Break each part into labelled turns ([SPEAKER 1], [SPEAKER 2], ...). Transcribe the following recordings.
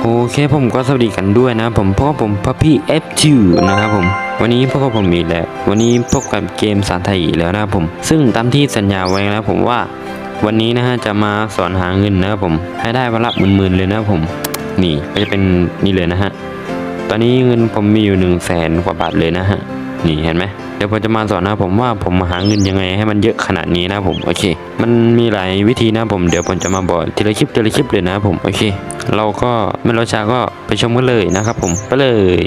[SPEAKER 1] โอเคผมก็สวัสดีกันด้วยนะผมพบกับผมพัพพี่ F2 นะครับผม วันนี้พบกับผมอีกแล้ว วันนี้พบกับเกมสารไทยอีกแล้วนะครับผม ซึ่งตามที่สัญญาไว้นะผมว่า วันนี้นะฮะจะมาสอนหาเงินนะครับผม ให้ได้วันละหมื่นๆเลยนะครับผม นี่ก็จะเป็นนี่เลยนะฮะ ตอนนี้เงินผมมีอยู่หนึ่งแสนกว่าบาทเลยนะฮะ นี่เห็นไหมเดี๋ยวผมจะมาสอนนะผมว่าผมหาเงินยังไงให้มันเยอะขนาดนี้นะผม โอเค มันมีหลายวิธีนะผม เดี๋ยวผมจะมาบอกทีละคลิปทีละคลิปเลยนะผม โอเค เราก็ไม่รอช้าก็ไปชมกันเลยนะครับผมไปเลย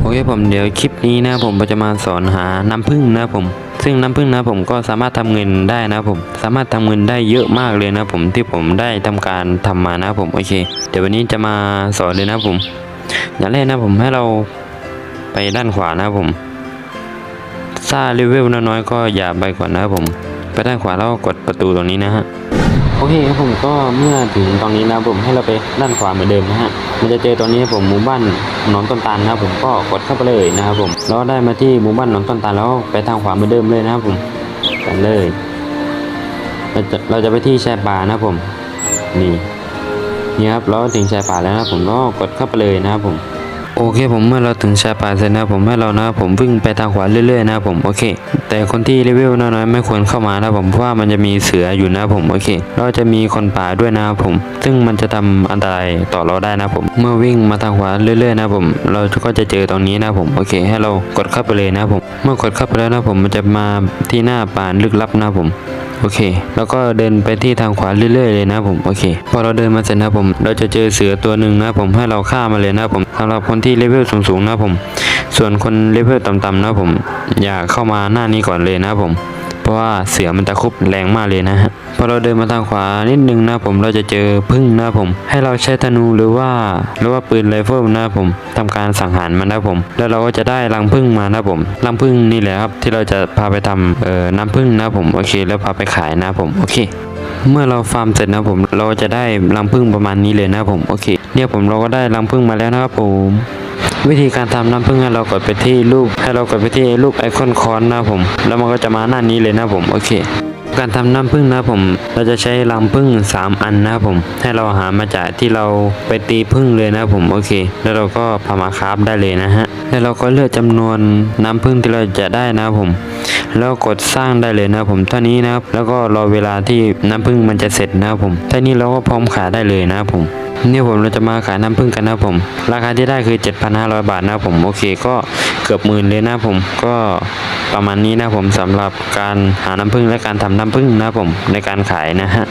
[SPEAKER 1] โอเคผมเดี๋ยวคลิปนี้นะผมจะมาสอนหาน้ำผึ้งนะผมซึ่งน้ำผึ้งนะผมก็สามารถทำเงินได้นะผมสามารถทำเงินได้เยอะมากเลยนะผมที่ผมได้ทำการทำมานะผมโอเค เดี๋ยววันนี้จะมาสอนเลยนะผมอย่างแรกนะผมให้เราไปด้านขวานะผมถ้าเลเวลน้อยๆก็อย่าไปก่อนนะผม ไปด้านขวาแล้วก็กดประตูตรงนี้นะฮะ โอเคครับผมก็เมื่อถึงตรงนี้นะผมให้เราไปด้านขวาเหมือนเดิมนะฮะมันจะเจอตอนนี้ผมหมู่บ้านหนอนต้นตาลนะครับผมก็กดเข้าไปเลยนะครับผมแล้วได้มาที่หมู่บ้านหนอนต้นตาลแล้วไปทางขวาเหมือนเดิมเลยนะครับผมกันเลยเราจะเราจะไปที่แช่ป่านะผมนี่นี่ครับเราถึงชายป่าแล้วนะผมก็กดเข้าไปเลยนะครับผม โอเคผมเมื่อเราถึงชายป่าเสร็จนะผมให้เรานะผมวิ่งไปทางขวาเรื่อยๆนะผมโอเค แต่คนที่เลเวลน้อยๆไม่ควรเข้ามานะผมเพราะว่ามันจะมีเสืออยู่นะผมโอเคเราจะมีคนป่าด้วยนะผม ซึ่งมันจะทำอันตรายต่อเราได้นะผม เมื่อวิ่งมาทางขวาเรื่อยๆนะผม เราก็จะเจอตรงนี้นะผมโอเค ให้เรากดเข้าไปเลยนะผม เมื่อกดเข้าไปแล้วนะผมมันจะมาที่หน้าป่าลึกลับนะผม โอเค แล้วก็เดินไปที่ทางขวาเรื่อยๆเลยนะผมโอเค พอเราเดินมาเสร็จนะผม เราจะเจอเสือตัวหนึ่งนะผมให้เราฆ่ามาเลยนะผมสำหรับคนที่เลเวลสูงๆนะผม ส่วนคนเลเวลต่ำๆนะผม อย่าเข้ามาหน้านี้ก่อนเลยนะผม ราะว่าเสือมันตะคุบแรงมากเลยนะฮะพอเราเดินมาทางขวานิดนึงนะผมเราจะเจอพึ่งนะผม ให้เราใช้ธนูหรือว่าหรือว่าปืนไรเฟิลนะผมทำการสังหารมันนะผม แล้วเราก็จะได้รังพึ่งมานะผมรังพึ่งนี่แหละครับที่เราจะพาไปทำเอ่อน้ำพึ่งนะผมโอเค แล้วพาไปขายนะผมโอเคเมื่อเราฟาร์มเสร็จนะผม เราจะได้รังพึ่งประมาณนี้เลยนะผม โอเค เนี่ยผมเราก็ได้รังพึ่งมาแล้วนะครับผม วิธีการทำน้ำผึ้งให้เรากดไปที่รูป ให้เรากดไปที่รูปไอคอนคอนนะผม แล้วมันก็จะมาหน้านี้เลยนะผม โอเค การทำน้ำผึ้งนะผม เราจะใช้รังผึ้ง3 อันนะผม ให้เราหามาจากที่เราไปตีผึ้งเลยนะผม โอเค แล้วเราก็พามาคราฟได้เลยนะฮะ แล้วเราก็เลือกจำนวนน้ำผึ้งที่เราจะได้นะผมแล้วกดสร้างได้เลยนะผมเท่านี้นะครับ แล้วก็รอเวลาที่น้ำผึ้งมันจะเสร็จนะผมเท่านี้เราก็พร้อมขายได้เลยนะผม นี่ผมเราจะมาขายน้ำผึ้งกันนะผม ราคาที่ได้คือ 7,500 บาทนะครับผมโอเคก็เกือบหมื่นเลยนะผมก็ประมาณนี้นะผมสำหรับการหาน้ำผึ้งและการทำน้ำผึ้งนะผมในการขายนะฮะ